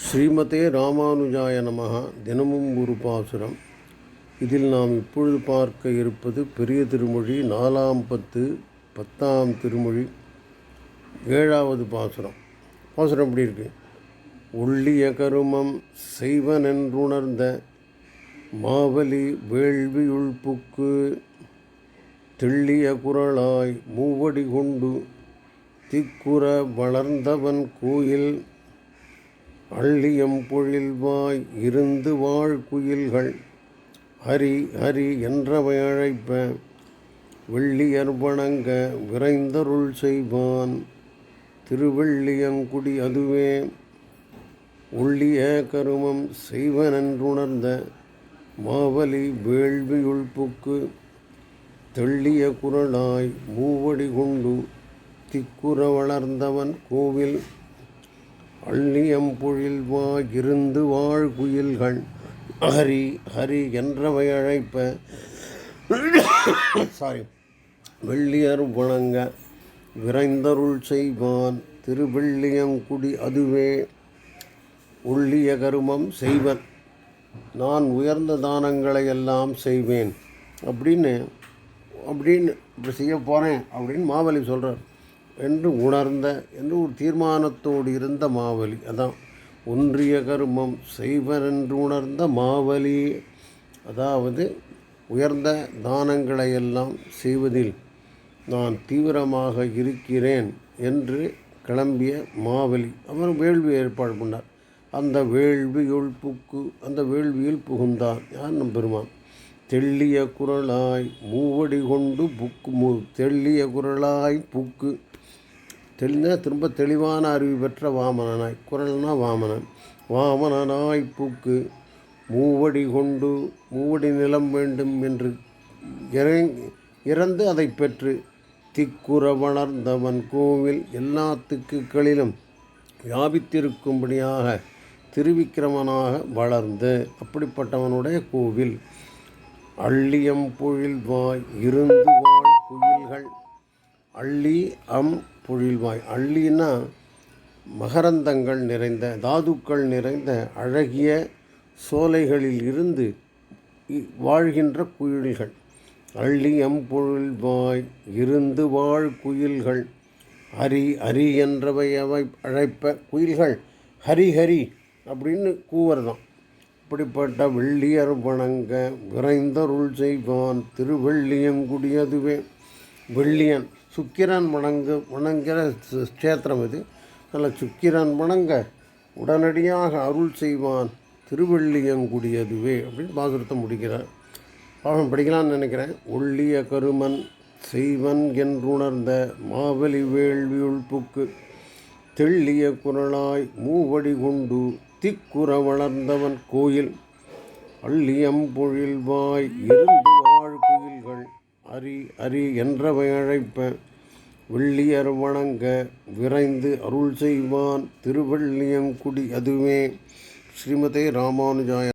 ஸ்ரீமதே ராமானுஜாய நமகா தினமும் ஒரு பாசுரம். இதில் நாம் இப்பொழுது பார்க்க இருப்பது பெரிய திருமொழி நாலாம் பத்து பத்தாம் திருமொழி ஏழாவது பாசுரம். பாசுரம் எப்படி இருக்கு? ஒள்ளிய கருமம் செய்வனென்றுணர்ந்த மாவலி வேள்வியுள் புக்கு தெள்ளிய குரலாய் மூவடி கொண்டு திக்குற வளர்ந்தவன் கோயில் அள்ளியம் பொழில்வாய் இருந்து வாழ் குயில்கள். ஹரி ஹரி என்றவை அழைப்ப வெள்ளியர் வணங்க விரைந்தருள் செய்வான். திருவெள்ளியங்குடி அதுவே ஒள்ளிய கருமம் செய்வனென்றுணர்ந்த மாவலி வேள்வியுள் புக்கு. தெள்ளிய குரலாய் மூவடி கொண்டு திக்குற வளர்ந்தவன் கோவில். அள்ளியம்பொழில்வாய் இருந்து வாழ்குயில்கள். ஹரி ஹரி என்றவை அழைப்ப. சாரி வெள்ளியர் வணங்க. விரைந்தருள் செய்வான். திருவெள்ளியங்குடி அதுவே. உள்ளிய கருமம் செய்வன். நான் உயர்ந்த தானங்களை எல்லாம் செய்வேன். அப்படின்னு அப்படின்னு இப்படி செய்ய போகிறேன் அப்படின்னு மாவலி சொல்கிறார் என்று உணர்ந்த என்று ஒரு தீர்மானத்தோடு இருந்த மாவலி. அதான் ஒன்றிய கருமம் செய்வரென்று உணர்ந்த மாவலி. அதாவது உயர்ந்த தானங்களை எல்லாம் செய்வதில் நான் தீவிரமாக இருக்கிறேன் என்று கிளம்பிய மாவலி. அவர் வேள்வி ஏற்பாடு பண்ணார். அந்த வேள்வியுள் புக்கு அந்த வேள்வியில் புகுந்தான் யார் நம் பெருமான்? தெள்ளிய குரலாய் மூவடி கொண்டு புக்கு மு தெள்ளிய குரலாய் புக்கு தெளிந்த திரும்ப தெளிவான அறிவு பெற்ற வாமனனாய் குரல்னா வாமனன். வாமனனாய் பூக்கு மூவடி கொண்டு மூவடி நிலம் வேண்டும் என்று இறந்து அதை பெற்று திக்குற வளர்ந்தவன் கோவில் எல்லா திக்குகளிலும் வியாபித்திருக்கும்படியாக திருவிக்கிரமனாக வளர்ந்து அப்படிப்பட்டவனுடைய கோவில். அள்ளியம் பொழில்வாய் இருந்து வாழ் குயில்கள். அள்ளி அம் பொழில்வாய் அள்ளின்னா மகரந்தங்கள் நிறைந்த தாதுக்கள் நிறைந்த அழகிய சோலைகளில் இருந்து வாழ்கின்ற குயில்கள். அள்ளி எம்பொழில்வாய் இருந்து வாழ் குயில்கள். ஹரி ஹரி என்றவை அவை அழைப்ப குயில்கள். ஹரி ஹரி அப்படின்னு கூவர்தான். இப்படிப்பட்ட வெள்ளியர் வணங்க விரைந்தருள் செய்வான் திருவெள்ளியங்குடியதுவே வெள்ளியன் சுக்கிரன் வணங்கு வணங்குகிற ஸ்- இது. நல்ல சுக்கிரன் வணங்க உடனடியாக அருள் செய்வான் திருவெள்ளியங்குடியதுவே அப்படின்னு பாசுரத்தை முடிக்கிறார். பாகம் படிக்கலாம்னு நினைக்கிறேன். ஒள்ளிய கருமன் செய்வன் என்றுணர்ந்த மாவலி வேள்வியுள் புக்கு தெள்ளிய குரலாய் மூவடி கொண்டு திக்குற வளர்ந்தவன் கோயில் அள்ளியம்பொழில்வாய் இருந்து அரி அரி என்றவையழைப்ப வெள்ளியர் வணங்க விரைந்து அருள் செய்வான் திருவள்ளியங்குடி அதுவே. ஸ்ரீமதே ராமானுஜாய